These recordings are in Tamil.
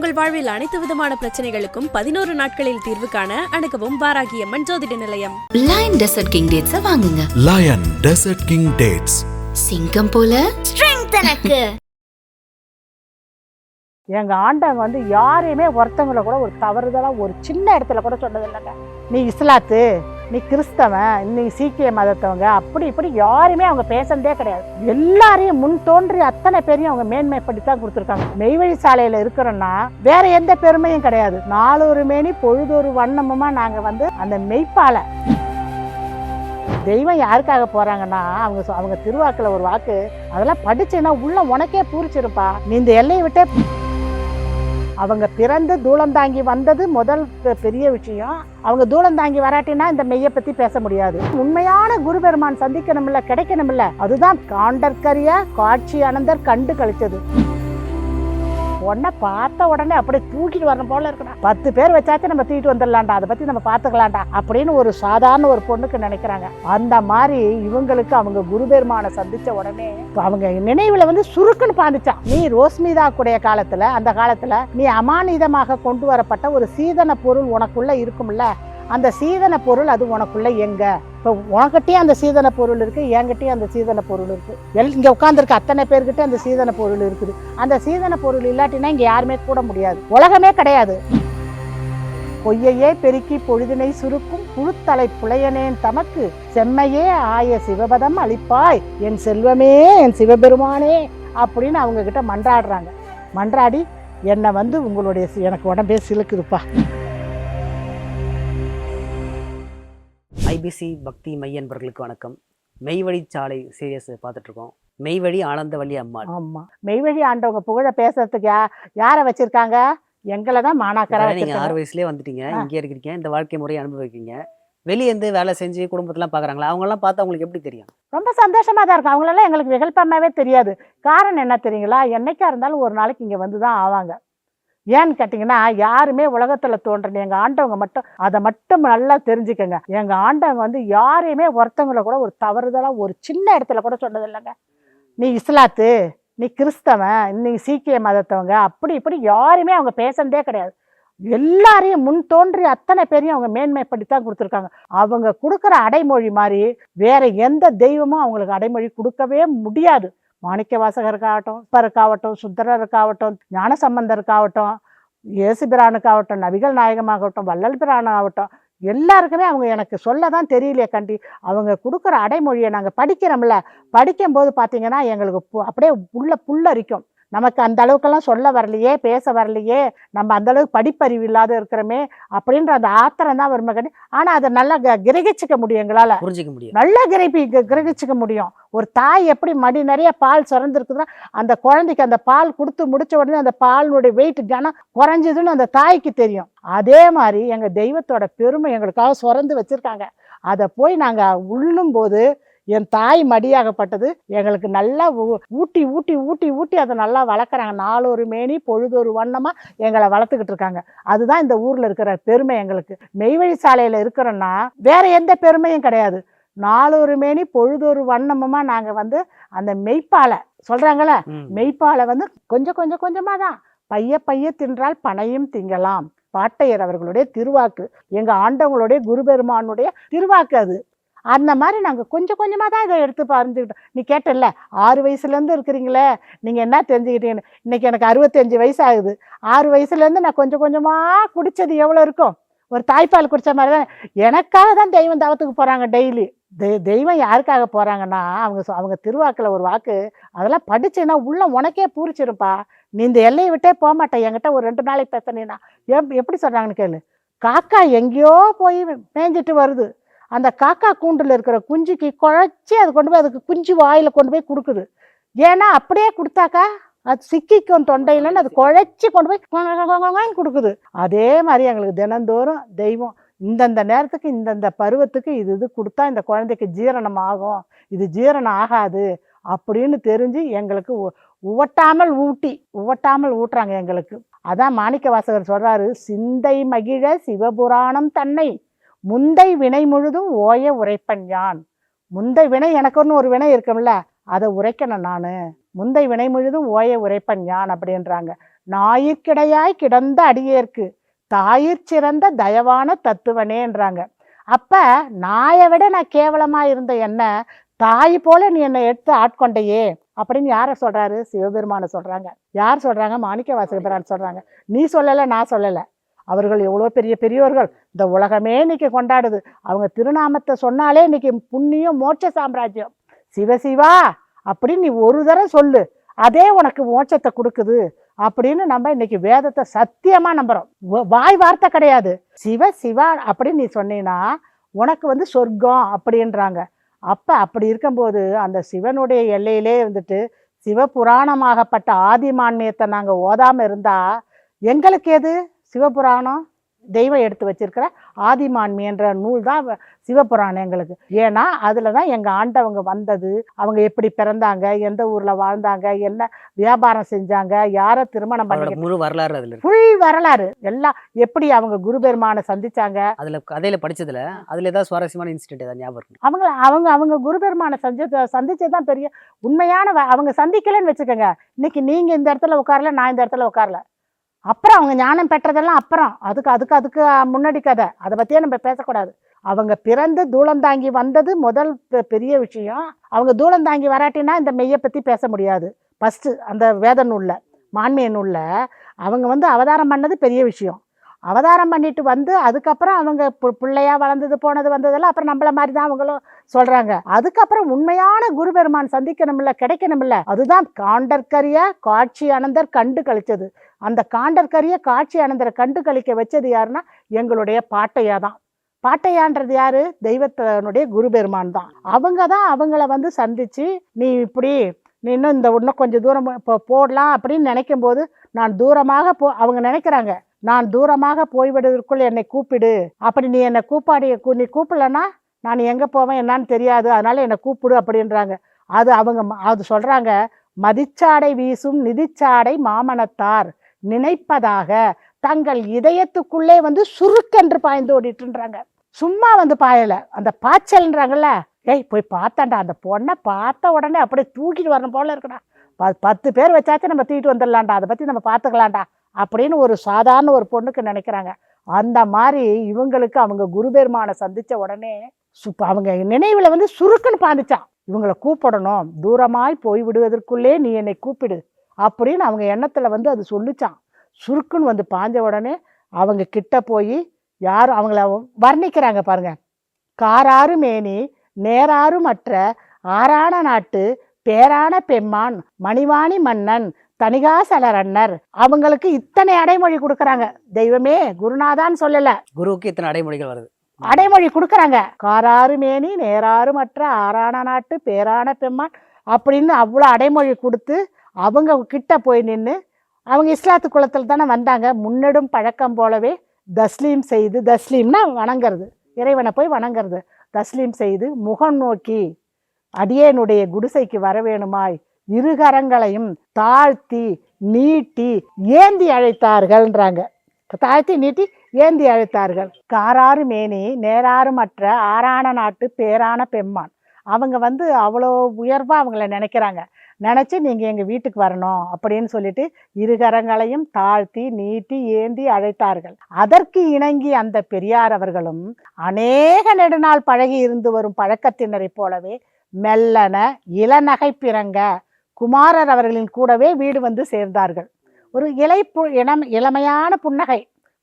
உங்கள் வாழ்வில் அனைத்து விதமான பிரச்சனைகளுக்கும் பதினோரு நாட்களில் தீர்வு காண அணுகவும் வாராகியம்மன் ஜோதிட நிலையம். லயன் டெசர்ட் கிங் டேட்ஸ வாங்குங்க. லயன் டெசர்ட் கிங் டேட்ஸ் சிங்கம் போல. எனக்கு. எங்க ஆண்டவங்க வந்து யாரையுமே ஒருத்தவங்கள கூட ஒரு தவறுதலா ஒரு சின்ன இடத்துல கூட சொன்னது இல்லைங்க. நீ இஸ்லாத்து நீ கிறிஸ்தவன் நீ சீக்கிய மதத்தவங்க அப்படி இப்படி யாருமே அவங்க பேசுனதே கிடையாது. எல்லாரையும் முன் தோன்றி அத்தனை பேரையும் அவங்க மேன்மைப்படி தான் கொடுத்துருக்காங்க. மெய்வழி சாலையில இருக்கிறோம்னா வேற எந்த பெருமையும் கிடையாது. நாலொரு மேனி பொழுதொரு வண்ணமுமா நாங்க வந்து அந்த மெய்ப்பால தெய்வம் யாருக்காக போறாங்கன்னா அவங்க அவங்க திருவாக்கில் ஒரு வாக்கு அதெல்லாம் படிச்சேன்னா உள்ள உனக்கே பூரிச்சிருப்பா நீ இந்த எல்லையை விட்டே அவங்க பிறந்து தூளம் தாங்கி வந்தது முதல் பெரிய விஷயம். அவங்க தூளம் தாங்கி வராட்டினா இந்த மெய்யை பத்தி பேச முடியாது. உண்மையான குரு பெருமான் சந்திக்கணும்ல கிடைக்கணும்ல அதுதான் காண்டற்கரிய காட்சி அனந்தர் கண்டு கழிச்சது உன்னை பார்த்த உடனே அப்படியே தூக்கிட்டு வரணும் போல இருக்கணும் பத்து பேர் வச்சாச்சும் நம்ம தூக்கிட்டு வந்துடலாம்டா. அதை பத்தி நம்ம பார்த்துக்கலாம்டா அப்படின்னு ஒரு சாதாரண ஒரு பொண்ணுக்கு நினைக்கிறாங்க. அந்த மாதிரி இவங்களுக்கு அவங்க குரு பெருமானை சந்திச்ச உடனே அவங்க நினைவுல வந்து சுருக்குன்னு பாந்துச்சான் நீ ரோஸ்மிதா கூடிய காலத்துல அந்த காலத்துல நீ அமானிதமாக கொண்டு வரப்பட்ட ஒரு சீதன பொருள் உனக்குள்ள இருக்கும்ல. அந்த சீதன பொருள் அது உனக்குள்ள எங்க? இப்போ உனக்கிட்டே அந்த சீதன பொருள் இருக்கு என்கிட்டயும் அந்த சீதன பொருள் இருக்கு. எல் இங்கே உட்காந்துருக்க அத்தனை பேர்கிட்ட அந்த சீதன பொருள் இருக்குது. அந்த சீதன பொருள் இல்லாட்டினா இங்கே யாருமே கூட முடியாது. உலகமே கிடையாது. பொய்யையே பெருக்கி பொழுதினை சுருக்கும் புழுத்தலை புலையனேன் தமக்கு. செம்மையே ஆய சிவபதம் அளிப்பாய். என் செல்வமே என் சிவபெருமானே அப்படின்னு அவங்க கிட்ட மன்றாடுறாங்க. மன்றாடி என்னை வந்து உங்களுடைய எனக்கு உடம்பே சிலுக்குதுப்பா. ஐபிசி பக்தி மைய அன்பர்களுக்கு வணக்கம். மெய்வழி சாலை சீரியஸ் பார்த்துட்டு இருக்கோம் மெய்வழி ஆனந்தவள்ளி அம்மாள். ஆமா. மெய்வழி ஆண்டவங்க புகழ பேசுறதுக்கு யா யாரை வச்சிருக்காங்க? எங்களை தான் மாணாக்கரா நீங்க ஆறு வயசுலயே வந்துட்டீங்க. இங்கே இருக்கிறீங்க இந்த வாழ்க்கை முறையை அனுபவிக்கிறீங்க. வெளியே இருந்து வேலை செஞ்சு குடும்பத்தெல்லாம் பாக்குறாங்களா அவங்க எல்லாம் பார்த்தா உங்களுக்கு எப்படி தெரியும்? ரொம்ப சந்தோஷமா தான் இருக்கும். அவங்களெல்லாம் எங்களுக்கு விகல்பமாவே தெரியாது. காரணம் என்ன தெரியுங்களா? என்னைக்கா இருந்தாலும் ஒரு நாளைக்கு இங்க வந்து தான் ஆவாங்க. ஏன்னு கேட்டிங்கன்னா யாருமே உலகத்தில் தோன்றன எங்கள் ஆண்டவங்க மட்டும் அதை மட்டும் நல்லா தெரிஞ்சுக்கங்க. எங்கள் ஆண்டவங்க வந்து யாரையுமே ஒருத்தவங்கள கூட ஒரு தவறுதலாக ஒரு சின்ன இடத்துல கூட சொன்னது இல்லைங்க நீ இஸ்லாத்து நீ கிறிஸ்தவன் நீ சீக்கிய மதத்தவங்க அப்படி இப்படி யாருமே அவங்க பேசுனதே கிடையாது. எல்லாரையும் முன் தோன்றி அத்தனை பேரையும் அவங்க மேன்மைப்படி தான் கொடுத்துருக்காங்க. அவங்க கொடுக்குற அடைமொழி மாதிரி வேற எந்த தெய்வமும் அவங்களுக்கு அடைமொழி கொடுக்கவே முடியாது. மாணிக்க வாசகருக்காகட்டும் பருக்காகட்டும் சுந்தரருக்காகட்டும் ஞான சம்பந்தருக்காகட்டும் இயேசுபிரானுக்காகட்டும் நபிகள் நாயகமாகட்டும் வள்ளல் பிரானாகட்டும் எல்லாருக்குமே அவங்க எனக்கு சொல்ல தான் தெரியலையே கண்டி. அவங்க கொடுக்குற அடைமொழியை நாங்கள் படிக்கிறோம்ல படிக்கும்போது பார்த்தீங்கன்னா எங்களுக்கு பு- அப்படியே உள்ள புல்லரிக்கும். நமக்கு அந்த அளவுக்கெல்லாம் சொல்ல வரலையே பேச வரலையே நம்ம அந்த அளவுக்கு படிப்பறிவு இல்லாத இருக்கிறோமே அப்படின்ற அந்த ஆத்திரம் தான் வருமே கண்டி ஆனால் அதை நல்லா கிரகிச்சுக்க முடியும் எங்களால். புரிஞ்சிக்க முடியும். நல்லா கிரகி கிரகிச்சுக்க முடியும். ஒரு தாய் எப்படி மடி நிறைய பால் சுரந்துருக்குதுன்னா அந்த குழந்தைக்கு அந்த பால் கொடுத்து முடிச்ச உடனே அந்த பாலினுடைய வெயிட் கனம் குறைஞ்சதுன்னு அந்த தாய்க்கு தெரியும். அதே மாதிரி எங்க தெய்வத்தோட பெருமை எங்களுக்காக சுரந்து வச்சிருக்காங்க. அதை போய் நாங்க உள்ளும் போது என் தாய் மடியாகப்பட்டது. எங்களுக்கு நல்லா ஊ- ஊட்டி ஊட்டி ஊட்டி ஊட்டி அதை நல்லா வளர்க்குறாங்க. நாளொரு மேனி பொழுதொரு வண்ணமா எங்களை வளர்த்துக்கிட்டு இருக்காங்க. அதுதான் இந்த ஊர்ல இருக்கிற பெருமை எங்களுக்கு. மெய்வழி சாலையில இருக்கிறோன்னா வேற எந்த பெருமையும் கிடையாது. நாளொரு மேனி பொழுதொரு வண்ணமுமா நாங்க வந்து அந்த மெய்ப்பாலை சொல்றாங்கல்ல? ம். மெய்ப்பாலை வந்து கொஞ்சம் கொஞ்சம் கொஞ்சமா தான். பைய பைய தின்றால் பனையும் திங்கலாம். பாட்டையர் அவர்களுடைய திருவாக்கு. எங்க ஆண்டவங்களுடைய குரு பெருமானுடைய திருவாக்கு அது. அந்த மாதிரி நாங்கள் கொஞ்சம் கொஞ்சமாக தான் இதை எடுத்து பறிஞ்சுக்கிட்டோம் நீ கேட்டல்ல ஆறு வயசுலேருந்து இருக்கிறீங்களே நீங்கள் என்ன தெரிஞ்சுக்கிட்டீங்கன்னு? இன்றைக்கி எனக்கு அறுபத்தஞ்சு வயசு ஆகுது ஆறு வயசுலேருந்து நான் கொஞ்சம் கொஞ்சமாக குடிச்சது எவ்வளோ இருக்கும் ஒரு தாய்ப்பால் குடித்த மாதிரி தான். எனக்காக தான் தெய்வம் தவத்துக்கு போகிறாங்க டெய்லி. தெய்வம் யாருக்காக போகிறாங்கன்னா அவங்க அவங்க திருவாக்கில் ஒரு வாக்கு அதெல்லாம் படித்தேன்னா உள்ள உனக்கே பூரிச்சிருப்பா நீ இந்த எல்லையை விட்டே போக மாட்டேன் என்கிட்ட ஒரு ரெண்டு நாளைக்கு பேசினீன்னா எப் எப்படி சொல்கிறாங்கன்னு கேளு. காக்கா எங்கேயோ போய் மேய்ஞ்சிட்டு வருது. அந்த காக்கா கூண்டில் இருக்கிற குஞ்சுக்கு குழைச்சி அது கொண்டு போய் அதுக்கு குஞ்சு வாயில் கொண்டு போய் கொடுக்குது. ஏன்னா அப்படியே கொடுத்தாக்கா அது சிக்கிக்கும் தொண்டையிலன்னு அது குழைச்சி கொண்டு போய் கொடுக்குது. அதே மாதிரி எங்களுக்கு தினந்தோறும் தெய்வம் இந்தந்த நேரத்துக்கு இந்தந்த பருவத்துக்கு இது இது கொடுத்தா இந்த குழந்தைக்கு ஜீரணம் ஆகும். இது ஜீரணம் ஆகாது அப்படின்னு தெரிஞ்சு எங்களுக்கு உவட்டாமல் ஊட்டி உவட்டாமல் ஊட்டுறாங்க எங்களுக்கு. அதான் மாணிக்க வாசகர் சொல்றாரு சிந்தை மகிழ சிவபுராணம் தன்னை முந்தை வினை முழுதும் ஓய உரைப்பன் யான்? முந்தை வினை எனக்குன்னு ஒரு வினை இருக்கும்ல அதை உரைக்கணும் நான். முந்தை வினை முழுதும் ஓய உரைப்பன் யான் அப்படின்றாங்க. நாயிற்கிடையாய் கிடந்த அடியேற்கு தாயிற் சிறந்த தயவான தத்துவனேன்றாங்க அப்ப நாயை விட நான் கேவலமா இருந்த என்ன? தாய் போல நீ என்னை எடுத்து ஆட்கொண்டையே அப்படின்னு யார சொல்றாரு? சிவபெருமான சொல்றாங்க. யார் சொல்றாங்க? மாணிக்க வாசகபிரான் சொல்றாங்க. நீ சொல்லல நான் சொல்லலை. அவர்கள் எவ்வளோ பெரிய பெரியோர்கள்? இந்த உலகமே இன்னைக்கு கொண்டாடுது. அவங்க திருநாமத்தை சொன்னாலே இன்னைக்கு புண்ணியம் மோட்ச சாம்ராஜ்யம். சிவசிவா அப்படின்னு நீ ஒரு தடவை சொல்லு. அதே உனக்கு மோட்சத்தை கொடுக்குது அப்படின்னு நம்ம இன்னைக்கு வேதத்தை சத்தியமா நம்புறோம். வாய் வார்த்தை கிடையாது. சிவ சிவா அப்படின்னு நீ சொன்னீங்கன்னா உனக்கு வந்து சொர்க்கம் அப்படின்றாங்க. அப்ப அப்படி இருக்கும்போது அந்த சிவனுடைய எல்லையிலே இருந்துட்டு சிவபுராணமாகப்பட்ட ஆதிமான்மியத்தை நாங்கள் ஓதாம இருந்தா எங்களுக்கு எது? சிவபுராணம் தெய்வம் எடுத்து வச்சிருக்கிற ஆதிமான்மியன்ற நூல் தான் சிவபுராணம் எங்களுக்கு. ஏன்னா அதில் தான் எங்கள் ஆண்டவங்க வந்தது. அவங்க எப்படி பிறந்தாங்க எந்த ஊரில் வாழ்ந்தாங்க என்ன வியாபாரம் செஞ்சாங்க யாரை திருமணம் பண்ணிக்கிட்டு முழு வரலாறு அதுல ஃபுல் வரலாறு. எல்லாம் எப்படி அவங்க குரு பெருமானை சந்திச்சாங்க. அதுல கதையில படிச்சதுல அதுல ஏதாவது சுவாரஸ்யமான இன்சிடென்ட் ஏதாவது ஞாபகம் அவங்க அவங்க அவங்க குரு பெருமானை சந்திச்ச சந்திச்சது தான் பெரிய உண்மையான அவங்க சந்திக்கலைன்னு வச்சுக்கோங்க. இன்னைக்கு நீங்க இந்த இடத்துல உட்காரல நான் இந்த இடத்துல உட்காரல. அப்புறம் அவங்க ஞானம் பெற்றதெல்லாம் அப்புறம். அதுக்கு அதுக்கு அதுக்கு முன்னாடி கதை. அதை பற்றியே நம்ம பேசக்கூடாது. அவங்க பிறந்து தூளம் தாங்கி வந்தது முதல் பெரிய விஷயம். அவங்க தூளம் தாங்கி வராட்டினா இந்த மெய்யை பற்றி பேச முடியாது. ஃபஸ்ட்டு அந்த வேத நூலில் மான்மிய நூலில் அவங்க வந்து அவதாரம் பண்ணது பெரிய விஷயம். அவதாரம் பண்ணிட்டு வந்து அதுக்கப்புறம் அவங்க பு- பிள்ளையா வளர்ந்தது போனது வந்ததெல்லாம் அப்புறம் நம்மள மாதிரி தான் அவங்களும் சொல்றாங்க. அதுக்கப்புறம் உண்மையான குரு பெருமான் சந்திக்கணும்ல கிடைக்கணும்ல அதுதான் காண்டற்கரிய காட்சி அனந்தர் கண்டு கழிச்சது. அந்த காண்டற்கரிய காட்சி அனந்தரை கண்டு கழிக்க வச்சது யாருன்னா எங்களுடைய பாட்டையா தான். பாட்டையான்றது யாரு? தெய்வத்தினுடைய குரு பெருமான் தான். அவங்க தான் அவங்கள வந்து சந்திச்சு நீ இப்படி நீ இன்னும் இந்த இன்னும் கொஞ்சம் தூரம் இப்போ போடலாம் அப்படின்னு நினைக்கும் போது நான் தூரமாக போ அவங்க நினைக்கிறாங்க நான் தூரமாக போய்விடுவதற்குள் என்னை கூப்பிடு. அப்படி நீ என்னை கூப்பாடி கூ- நீ கூப்பிடலன்னா நான் எங்கே போவேன் என்னன்னு தெரியாது அதனால என்னை கூப்பிடு அப்படின்றாங்க. அது அவங்க அது சொல்கிறாங்க மதிச்சாடை வீசும் நிதிச்சாடை மாமனத்தார். நினைப்பதாக தங்கள் இதயத்துக்குள்ளே வந்து சுருக்கென்று பாய்ந்து ஓடிட்டுன்றாங்க. சும்மா வந்து பாயல. அந்த பாய்ச்சல்ன்றாங்கல்ல ஏய் போய் பார்த்தாண்டா அந்த பொண்ணை பார்த்த உடனே அப்படியே தூக்கிட்டு வரணும் போல இருக்கடா. ப- பத்து பேர் வச்சாச்சும் நம்ம தூக்கிட்டு வந்துடலாம்டா அதை பற்றி நம்ம பார்த்துக்கலாம்டா அப்படின்னு ஒரு சாதாரண ஒரு பொண்ணுக்கு நினைக்கிறாங்க. அந்த மாதிரி இவங்களுக்கு அவங்க குருபெருமானை சந்திச்ச உடனே சுப்ப அவங்க நினைவில் வந்து சுருக்குன்னு பாந்துச்சான் இவங்களை கூப்பிடணும். தூரமாய் போய் விடுவதற்குள்ளே நீ என்னை கூப்பிடு. அப்படின்னு அவங்க எண்ணத்துல வந்து அது சொல்லுச்சான். சுருக்குன்னு வந்து பாஞ்ச உடனே அவங்க கிட்ட போய் யாரும் அவங்கள வர்ணிக்கிறாங்க பாருங்க. காராறு மேனி நேராறு மற்ற ஆறான நாட்டு பேரான பெம்மான் மணிவாணி மன்னன் தணிகாசலரன்னர் அவங்களுக்கு இத்தனை அடைமொழி கொடுக்கறாங்க. தெய்வமே குருநாதான்னு சொல்லல. குருவுக்கு இத்தனை அடைமொழிகள் வருது. அடைமொழி கொடுக்கறாங்க. காராறு மேனி நேராறு மற்ற ஆறான நாட்டு பேரான பெம்மான் அப்படின்னு அவ்வளோ அடைமொழி கொடுத்து அவங்க கிட்ட போய் நின்று அவங்க இஸ்லாத்து குளத்தில் தானே வந்தாங்க. முன்னடும் பழக்கம் போலவே தஸ்லீம் செய்து தஸ்லீம்னா வணங்குறது. இறைவனை போய் வணங்குறது. தஸ்லீம் செய்து முகம் நோக்கி அடியேனுடைய குடிசைக்கு வர வேணுமாய் இருகரங்களையும் தாழ்த்தி நீட்டி ஏந்தி அழைத்தார்கள்ன்றாங்க. தாழ்த்தி நீட்டி ஏந்தி அழைத்தார்கள். காராறு மேனி நேராறு மற்ற ஆறான நாட்டு பேரான பெம்மான். அவங்க வந்து அவ்வளோ உயர்வாக அவங்கள நினைக்கிறாங்க. நினச்சி நீங்கள் எங்கள் வீட்டுக்கு வரணும் அப்படின்னு சொல்லிட்டு இருகரங்களையும் தாழ்த்தி நீட்டி ஏந்தி அழைத்தார்கள். அதற்கு இணங்கி அந்த பெரியார் அவர்களும் அநேக நெடுநாள் பழகி இருந்து வரும் பழக்கத்தினரைப் போலவே மெல்லன இளநகை பிறங்க குமாரர் அவர்களின் கூடவே வீடு வந்து சேர்ந்தார்கள். ஒரு இலை பு இளம் இளமையான புன்னகை.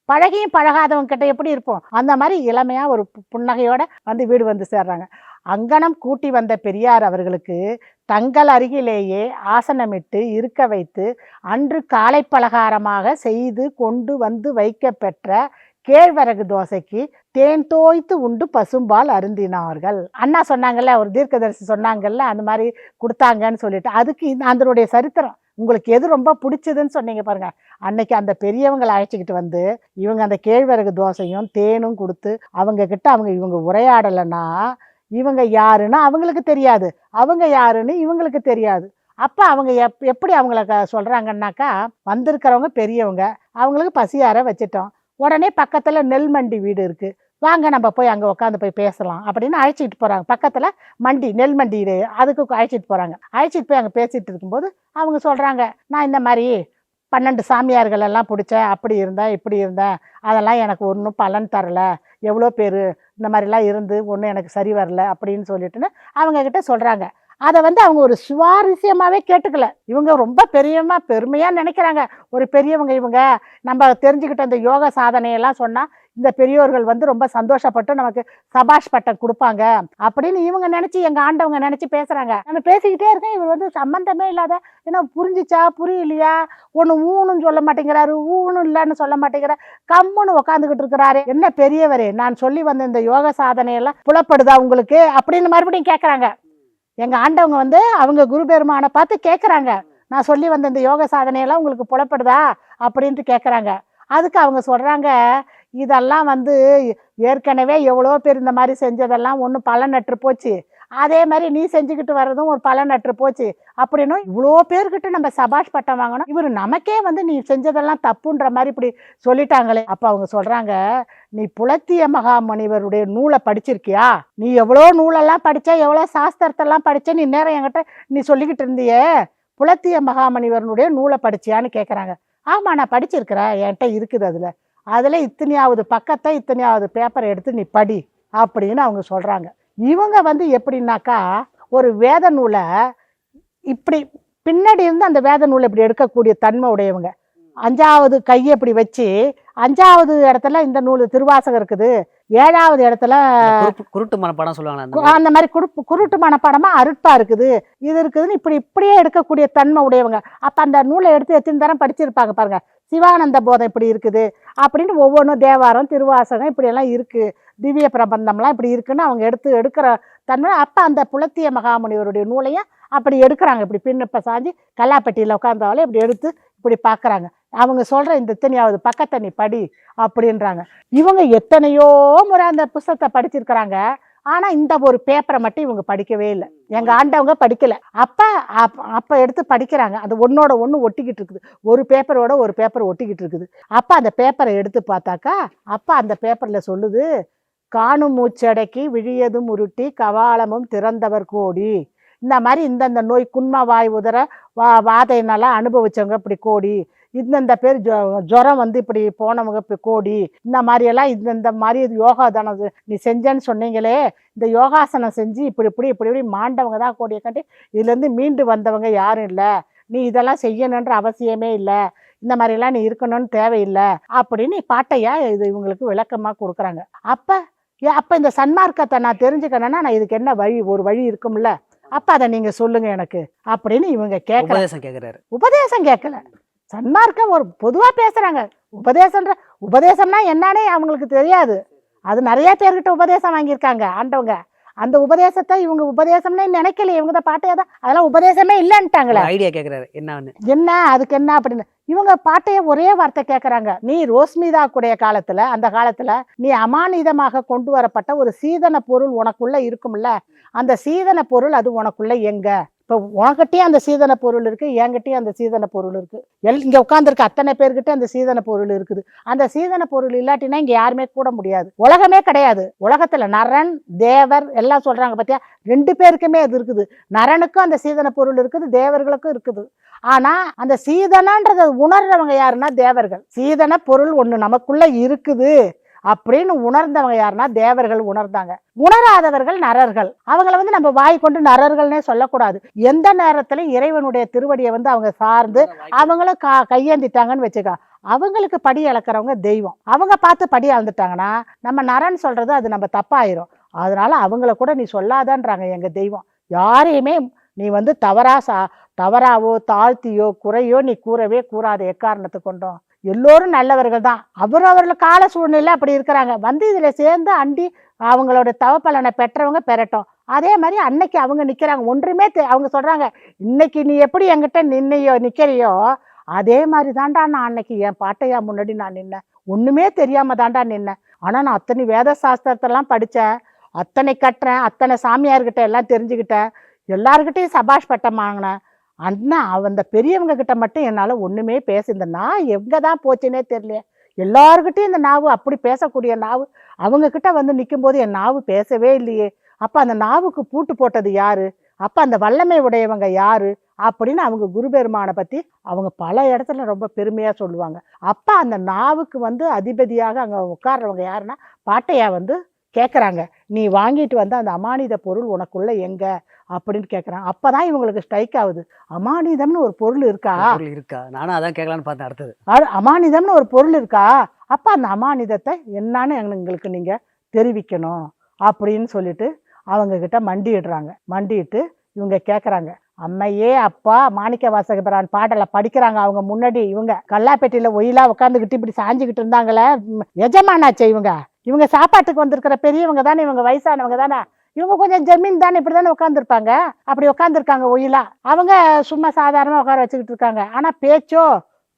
பழகியும் பழகாதவங்க கிட்ட எப்படி இருப்போம்? அந்த மாதிரி இளமையா ஒரு புன்னகையோட வந்து வீடு வந்து சேர்றாங்க. அங்கனம் கூட்டி வந்த பெரியார் அவர்களுக்கு தங்கள் அருகிலேயே ஆசனமிட்டு இருக்க வைத்து அன்று காலை பலகாரமாக செய்து கொண்டு வந்து வைக்க பெற்ற கேழ்வரகு தோசைக்கு தேன் தோய்த்து உண்டு பசும்பால் அருந்தினார்கள். அண்ணா சொன்னாங்கல்ல ஒரு தீர்க்கதரிசி சொன்னாங்கல்ல அந்த மாதிரி கொடுத்தாங்கன்னு சொல்லிட்டு. அதுக்கு இந்த- அதனுடைய சரித்திரம் உங்களுக்கு எது ரொம்ப பிடிச்சதுன்னு சொன்னீங்க பாருங்க. அன்னைக்கு அந்த பெரியவங்களை அழைச்சிக்கிட்டு வந்து இவங்க அந்த கேழ்வரகு தோசையும் தேனும் கொடுத்து அவங்க கிட்ட அவங்க இவங்க உரையாடலைன்னா இவங்க யாருன்னு அவங்களுக்கு தெரியாது. அவங்க யாருன்னு இவங்களுக்கு தெரியாது. அப்போ அவங்க எப் எப்படி அவங்கள க- சொல்கிறாங்கன்னாக்கா வந்திருக்கிறவங்க பெரியவங்க அவங்களுக்கு பசியார வச்சிட்டோம். உடனே பக்கத்தில் நெல் மண்டி வீடு இருக்குது வாங்க நம்ம போய் அங்கே உட்காந்து போய் பேசலாம் அப்படின்னு அழைச்சிட்டு போகிறாங்க பக்கத்தில் மண்டி நெல் மண்டி அதுக்கு அழைச்சிட்டு போகிறாங்க அழைச்சிட்டு போய் அங்கே பேசிகிட்டு இருக்கும்போது அவங்க சொல்கிறாங்க நான் இந்த மாதிரி பன்னெண்டு சாமியார்கள் எல்லாம் பிடிச்சேன். அப்படி இருந்தேன் இப்படி இருந்தேன். அதெல்லாம் எனக்கு ஒன்றும் பலன் தரலை. எவ்வளோ பேர் இந்த மாதிரிலாம் இருந்து ஒன்றும் எனக்கு சரி வரல அப்படின்னு சொல்லிட்டுன்னு அவங்க கிட்ட சொல்கிறாங்க அதை வந்து அவங்க ஒரு சுவாரஸ்யமாகவே கேட்டுக்கல. இவங்க ரொம்ப பெரியமா பெருமையாக நினைக்கிறாங்க. ஒரு பெரியவங்க இவங்க. நம்ம தெரிஞ்சுக்கிட்ட இந்த யோக சாதனையெல்லாம் சொன்னால் இந்த பெரியோர்கள் வந்து ரொம்ப சந்தோஷப்பட்டு நமக்கு சபாஷ் பட்டம் கொடுப்பாங்க. அப்படின்னு இவங்க நினச்சி எங்கள் ஆண்டவங்க நினச்சி பேசுகிறாங்க நான் பேசிக்கிட்டே இருக்கேன். இவர் வந்து சம்மந்தமே இல்லாத என்ன புரிஞ்சிச்சா புரியலையா? ஒன்று ஊனும் சொல்ல மாட்டேங்கிறாரு ஊனும் இல்லைன்னு சொல்ல மாட்டேங்கிறார். கம்முன்னு உட்காந்துக்கிட்டு இருக்கிறாரு. என்ன பெரியவரே நான் சொல்லி வந்த இந்த யோக சாதனையெல்லாம் புலப்படுதா உங்களுக்கு? அப்படின்னு மறுபடியும் கேட்குறாங்க எங்கள் ஆண்டவங்க வந்து அவங்க குரு பெருமானை பார்த்து கேட்குறாங்க நான் சொல்லி வந்த இந்த யோக சாதனையெல்லாம் உங்களுக்கு புலப்படுதா? அப்படின்ட்டு கேட்குறாங்க அதுக்கு அவங்க சொல்கிறாங்க இதெல்லாம் வந்து ஏற்கனவே எவ்வளோ பேர் இந்த மாதிரி செஞ்சதெல்லாம் ஒன்றும் பலனற்று போச்சு. அதே மாதிரி நீ செஞ்சுக்கிட்டு வர்றதும் ஒரு பலனற்று போச்சு அப்படின்னும் இவ்வளோ பேர்கிட்ட நம்ம சபாஷ் பட்டம் வாங்கணும். இவர் நமக்கே வந்து நீ செஞ்சதெல்லாம் தப்புன்ற மாதிரி இப்படி சொல்லிட்டாங்களே. அப்போ அவங்க சொல்கிறாங்க நீ புலத்திய மகாமணிவருடைய நூலை படிச்சிருக்கியா? நீ எவ்வளோ நூலெல்லாம் படித்த எவ்வளோ சாஸ்திரத்தெல்லாம் படித்த நீ நேரம் என்கிட்ட நீ சொல்லிக்கிட்டு இருந்தியே? புலத்திய மகாமணிவரனுடைய நூலை படிச்சியான்னு கேட்குறாங்க ஆமாம் நான் படிச்சிருக்கிறேன். என்கிட்ட இருக்குது அதில். அதில் இத்தனையாவது பக்கத்தை இத்தனையாவது பேப்பரை எடுத்து நீ படி அப்படின்னு அவங்க சொல்கிறாங்க இவங்க வந்து எப்படின்னாக்கா ஒரு வேத நூலை இப்படி பின்னாடி இருந்து அந்த வேத நூலை இப்படி எடுக்கக்கூடிய தன்மை உடையவங்க. அஞ்சாவது கையை இப்படி வச்சு அஞ்சாவது இடத்துல இந்த நூல் திருவாசகம் இருக்குது ஏழாவது இடத்துல குருட்டு மனப்பாடம் சொல்லுவாங்களே அந்த மாதிரி. குருட்டு குருட்டு மனப்பாடமா அருட்பா இருக்குது. இது இருக்குதுன்னு இப்படி இப்படியே எடுக்கக்கூடிய தன்மை உடையவங்க. அப்ப அந்த நூலை எடுத்து எத்தனை தரம் படிச்சிருப்பாங்க பாருங்க. சிவானந்த போதம் இப்படி இருக்குது அப்படின்னு ஒவ்வொன்றும் தேவாரம் திருவாசகம் இப்படியெல்லாம் இருக்குது திவ்ய பிரபந்தம்லாம் இப்படி இருக்குன்னு அவங்க எடுத்து எடுக்கிற தன்மை. அப்போ அந்த புலத்திய மகாமுனிவருடைய நூலையும் அப்படி எடுக்கிறாங்க. இப்படி பின்னப்ப சாஞ்சி கல்லாப்பட்டியில் உட்காந்தாலே இப்படி எடுத்து இப்படி பார்க்குறாங்க அவங்க சொல்கிற இந்த இத்தனையாவது பக்கத்தை நீ படி அப்படின்றாங்க. இவங்க எத்தனையோ முறை அந்த புஸ்தகத்தை படிச்சிருக்கிறாங்க. ஆனா இந்த ஒரு பேப்பரை மட்டும் இவங்க படிக்கவே இல்லை. எங்க ஆண்டவங்க படிக்கல. அப்ப அப்ப- எடுத்து படிக்கிறாங்க. அது ஒன்னோட ஒண்ணு ஒட்டிக்கிட்டு இருக்குது. ஒரு பேப்பரோட ஒரு பேப்பர் ஒட்டிக்கிட்டு இருக்குது. அப்ப அந்த பேப்பரை எடுத்து பார்த்தாக்கா அப்ப அந்த பேப்பர்ல சொல்லுது காணும் மூச்சடக்கி விழியதும் உருட்டி கவாலமும் திறந்தவர் கோடி. இந்த மாதிரி இந்தந்த நோய் குண்ம வாய் உதர வா வாதையினால அனுபவிச்சவங்க இப்படி கோடி. இந்தந்த பேர் ஜுரம் வந்து இப்படி போனவங்க இப்படி கோடி இந்த மாதிரியெல்லாம் இந்தந்த மாதிரி இது யோகா தானது நீ செஞ்சேன்னு சொன்னீங்களே இந்த யோகாசனம் செஞ்சு இப்படி இப்படி இப்படி இப்படி மாண்டவங்க தான் கோடியை கட்டி இதுலேருந்து மீண்டு வந்தவங்க யாரும் இல்லை. நீ இதெல்லாம் செய்யணுன்ற அவசியமே இல்லை. இந்த மாதிரிலாம் நீ இருக்கணும்னு தேவையில்லை. அப்படின்னு பாட்டையா இது இவங்களுக்கு விளக்கமாக கொடுக்குறாங்க. அப்போ அப்போ இந்த சன்மார்க்கத்தை நான் தெரிஞ்சுக்கணும்னா நான் இதுக்கு என்ன வழி ஒரு வழி இருக்கும்ல? அப்போ அதை நீங்கள் சொல்லுங்க எனக்கு. அப்படின்னு இவங்க கேட்குறாரு உபதேசம் கேட்கல சன்மார்க்கம் ஒரு பொதுவா பேசுறாங்க. உபதேசம்ன்ற உபதேசம்னா என்னன்னே அவங்களுக்கு தெரியாது. அது நிறைய பேர்கிட்ட உபதேசம் வாங்கியிருக்காங்க ஆண்டவங்க. அந்த உபதேசத்தை இவங்க உபதேசம்னே நினைக்கல இவங்க தான் பாட்டையா தான் அதெல்லாம் உபதேசமே இல்லைன்ட்டாங்களே. ஐடியா கேட்குறாரு என்னன்னு என்ன அதுக்கு என்ன அப்படின்னு. இவங்க பாட்டைய ஒரே வார்த்தை கேட்கறாங்க நீ ரோஸ்மிதா கூடிய காலத்துல அந்த காலத்துல நீ அமானிதமாக கொண்டு வரப்பட்ட ஒரு சீதன பொருள் உனக்குள்ள இருக்கும்ல. அந்த சீதன பொருள் அது உனக்குள்ள எங்க? இப்போ உங்ககிட்டயே அந்த சீதன பொருள் இருக்கு என்கிட்டயும் அந்த சீதன பொருள் இருக்குது எல் இங்கே உட்காந்துருக்க அத்தனை பேர்கிட்ட அந்த சீதன பொருள் இருக்குது. அந்த சீதன பொருள் இல்லாட்டினா இங்கே யாருமே கூட முடியாது. உலகமே கிடையாது. உலகத்துல நரன் தேவர் எல்லாம் சொல்றாங்க பார்த்தியா ரெண்டு பேருக்குமே அது இருக்குது. நரனுக்கும் அந்த சீதன பொருள் இருக்குது தேவர்களுக்கும் இருக்குது. ஆனால் அந்த சீதனன்றதை உணர்றவங்க யாருன்னா தேவர்கள். சீதன பொருள் ஒன்று நமக்குள்ள இருக்குது. அப்படின்னு உணர்ந்தவங்க யாருன்னா தேவர்கள் உணர்ந்தாங்க. உணராதவர்கள் நரர்கள். அவங்கள வந்து நம்ம வாய் கொண்டு நரர்கள்னே சொல்லக்கூடாது. எந்த நேரத்துல இறைவனுடைய திருவடியை வந்து அவங்க சார்ந்து அவங்களும் கா கையேந்திட்டாங்கன்னு வச்சுக்கா அவங்களுக்கு படி அளக்கிறவங்க தெய்வம். அவங்க பார்த்து படி அளந்துட்டாங்கன்னா நம்ம நரன் சொல்றது அது நம்ம தப்பாயிரும். அதனால அவங்கள கூட நீ சொல்லாதன்றாங்க எங்க தெய்வம். யாரையுமே நீ வந்து தவறா சா தவறாவோ தாழ்த்தியோ குறையோ நீ கூறவே கூறாத எக்காரணத்தை கொண்டோம். எல்லோரும் நல்லவர்கள் தான். அவர் அவர்கள் கால சூழ்நிலை அப்படி இருக்கிறாங்க. வந்து இதில் சேர்ந்து அண்டி அவங்களோட தவப்பலனை பெற்றவங்க பெறட்டும். அதே மாதிரி அன்னைக்கு அவங்க நிற்கிறாங்க ஒன்றுமே தெ- அவங்க சொல்கிறாங்க இன்னைக்கு நீ எப்படி என்கிட்ட நின்னையோ நிற்கிறியோ அதே மாதிரி தாண்டா நான் அன்னைக்கு என் பாட்டையா முன்னாடி நான் நின்னேன். ஒன்றுமே தெரியாமல் தாண்டா நின்னேன். ஆனால் நான் அத்தனை வேத சாஸ்திரத்தெல்லாம் படித்தேன் அத்தனை கட்டுறேன். அத்தனை சாமியார்கிட்ட எல்லாம் தெரிஞ்சுக்கிட்டேன். எல்லாருக்கிட்டையும் சபாஷ் பட்டம் வாங்கினேன். அண்ணா அந்த பெரியவங்க கிட்ட மட்டும் என்னால் ஒன்றுமே பேச இந்த நான் எங்கே தான் போச்சுன்னே தெரியல எல்லாருக்கிட்டையும் இந்த நாவு அப்படி பேசக்கூடிய நாவு அவங்கக்கிட்ட வந்து நிற்கும்போது என் நாவு பேசவே இல்லையே. அப்போ அந்த நாவுக்கு பூட்டு போட்டது யாரு? அப்போ அந்த வல்லமை உடையவங்க யாரு? அப்படின்னு அவங்க குரு பெருமானை பற்றி அவங்க பல இடத்துல ரொம்ப பெருமையாக சொல்லுவாங்க. அப்போ அந்த நாவுக்கு வந்து அதிபதியாக அங்கே உட்கார்றவங்க யாருன்னா பாட்டையா வந்து கேட்குறாங்க நீ வாங்கிட்டு வந்த அந்த அமானித பொருள் உனக்குள்ளே எங்கே? அப்படின்னு கேட்குறாங்க அப்பதான் இவங்களுக்கு ஸ்ட்ரைக் ஆகுது. அமானிதம்னு ஒரு பொருள் இருக்கா? இருக்கா? நானும் அதான் கேட்கலான்னு பார்த்தேன் அடுத்தது. அமானிதம்னு ஒரு பொருள் இருக்கா? அப்ப அந்த அமானிதத்தை என்னன்னு எங்களுக்கு நீங்க தெரிவிக்கணும் அப்படின்னு சொல்லிட்டு அவங்க கிட்ட மண்டியிடுறாங்க. மண்டிட்டு இவங்க கேக்குறாங்க. அம்மையே அப்பா மாணிக்க வாசகபிரான் பாடலை படிக்கிறாங்க அவங்க முன்னாடி. இவங்க கல்லாப்பேட்டையில ஒயிலா உட்காந்துக்கிட்டு இப்படி சாஞ்சுக்கிட்டு இருந்தாங்களே. எஜமானாச்சே இவங்க. இவங்க சாப்பாட்டுக்கு வந்திருக்கிற பெரியவங்க தானே இவங்க வயசானவங்க தானே. இவங்க கொஞ்சம் ஜமீன் தானே இப்படி தானே உட்காந்துருப்பாங்க அப்படி உட்காந்துருக்காங்க ஒயிலா. அவங்க சும்மா சாதாரணமாக உட்கார வச்சுக்கிட்டு இருக்காங்க. ஆனால் பேச்சோ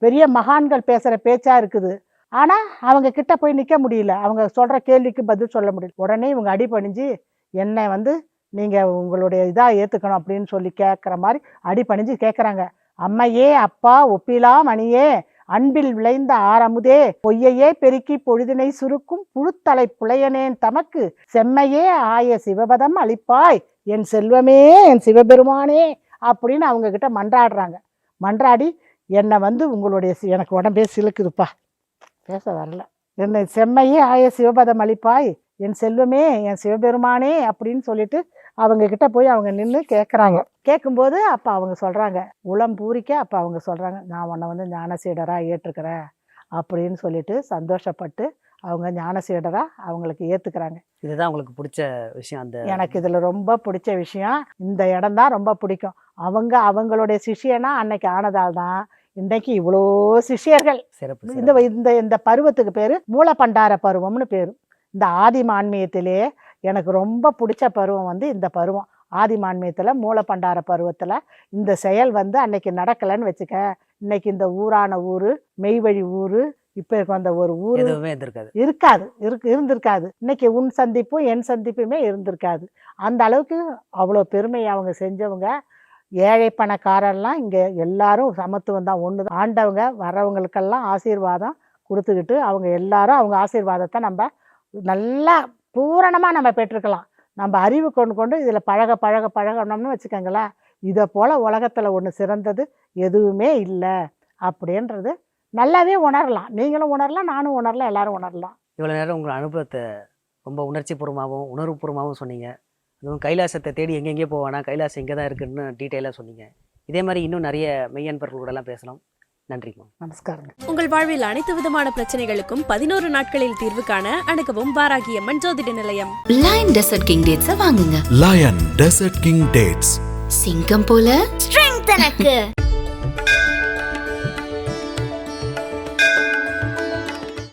பெரிய மகான்கள் பேசுகிற பேச்சா இருக்குது. ஆனால் அவங்க கிட்ட போய் நிற்க முடியல. அவங்க சொல்கிற கேள்விக்கு பதில் சொல்ல முடியல. உடனே இவங்க அடிபணிஞ்சு என்னை வந்து நீங்கள் உங்களுடைய இதாக ஏற்றுக்கணும் அப்படின்னு சொல்லி கேட்குற மாதிரி அடிபணிஞ்சு கேட்குறாங்க அம்மையே அப்பா ஒப்பிலா மணியே அன்பில் விளைந்த ஆரமுதே. பொய்யையே பெருக்கி பொழுதினை சுருக்கும் புழுத்தலை புலையனேன் தமக்கு. செம்மையே ஆய சிவபதம் அளிப்பாய். என் செல்வமே என் சிவபெருமானே அப்படின்னு அவங்க கிட்ட மன்றாடுறாங்க. மன்றாடி என்னை வந்து உங்களுடைய எனக்கு உடம்பே சிலுக்குதுப்பா. பேச வரல. என்னை செம்மையே ஆய சிவபதம் அளிப்பாய். என் செல்வமே என் சிவபெருமானே அப்படின்னு சொல்லிட்டு அவங்க கிட்ட போய் அவங்க நின்று கேட்குறாங்க கேட்கும்போது அப்போ அவங்க சொல்கிறாங்க உளம் பூரிக்க அப்போ அவங்க சொல்கிறாங்க நான் உன்னை வந்து ஞானசீடராக ஏற்றுக்கிறேன் அப்படின்னு சொல்லிட்டு சந்தோஷப்பட்டு அவங்க ஞானசீடராக அவங்களுக்கு ஏற்றுக்கிறாங்க இதுதான் உங்களுக்கு பிடிச்ச விஷயம் அந்த எனக்கு இதில் ரொம்ப பிடிச்ச விஷயம். இந்த இடம் தான் ரொம்ப பிடிக்கும். அவங்க அவங்களுடைய சிஷியனா அன்னைக்கு ஆனதால் தான் இன்றைக்கு இவ்வளோ சிஷியர்கள். சிறப்பு இந்த. இந்த இந்த பருவத்துக்கு பேர் மூலப்பண்டார பருவம்னு பேர். இந்த ஆதிமான்மியத்திலே எனக்கு ரொம்ப பிடிச்ச பருவம் வந்து இந்த பருவம். ஆதிமான்மியத்தில் மூலப்பண்டார பருவத்தில் இந்த செயல் வந்து அன்னைக்கு நடக்கலைன்னு வச்சுக்க இன்னைக்கு இந்த ஊரான ஊர் மெய்வழி ஊர் இப்போ அந்த ஒரு ஊர் எதுவுமே இருந்திருக்காது. இருக்காது. இருக்கு இருந்திருக்காது. இன்னைக்கு உன் சந்திப்பும் என் சந்திப்புமே இருந்திருக்காது. அந்த அளவுக்கு அவ்வளோ பெருமை அவங்க செஞ்சவங்க ஏழை பணக்காரர்லாம் இங்கே எல்லாரும் சமத்துவம் தான் ஒன்று ஆண்டவங்க வர்றவங்களுக்கெல்லாம் ஆசீர்வாதம் கொடுத்துக்கிட்டு அவங்க எல்லாரும் அவங்க ஆசீர்வாதத்தை நம்ம நல்லா பூரணமாக நம்ம பெற்றுக்கலாம். நம்ம அறிவு கொண்டு கொண்டு இதில் பழக பழக பழகணும்னு வச்சுக்கோங்களேன். இதை போல் உலகத்தில் ஒன்று சிறந்தது எதுவுமே இல்லை அப்படின்றது நல்லாவே உணரலாம். நீங்களும் உணரலாம் நானும் உணரலாம் எல்லாரும் உணரலாம். இவ்வளோ நேரம் உங்கள் அனுபவத்தை ரொம்ப உணர்ச்சிபூர்வமாகவும் உணர்வுபூர்வமாகவும் சொன்னீங்க. அதுவும் கைலாசத்தை தேடி எங்கெங்கே போவானா கைலாசம் இங்கே தான் இருக்குன்னு டீட்டெயிலாக சொன்னீங்க. இதே மாதிரி இன்னும் நிறைய மெய்யன்பர்களோடலாம் பேசலாம். நன்றிம்மா. நமஸ்காரங்க. உங்கள் வாழ்வில் அனைத்து விதமான பிரச்சனைகளுக்கும் பதினோரு நாட்களில் தீர்வு காண அணுகவும் வாராகியம்மன் ஜோதிட நிலையம். லயன் டெசர்ட் கிங் டேட்ஸ வாங்குங்க. Lion Desert King Dates. சிங்கம் போல ஸ்ட்ரெங்க் எனக்கு.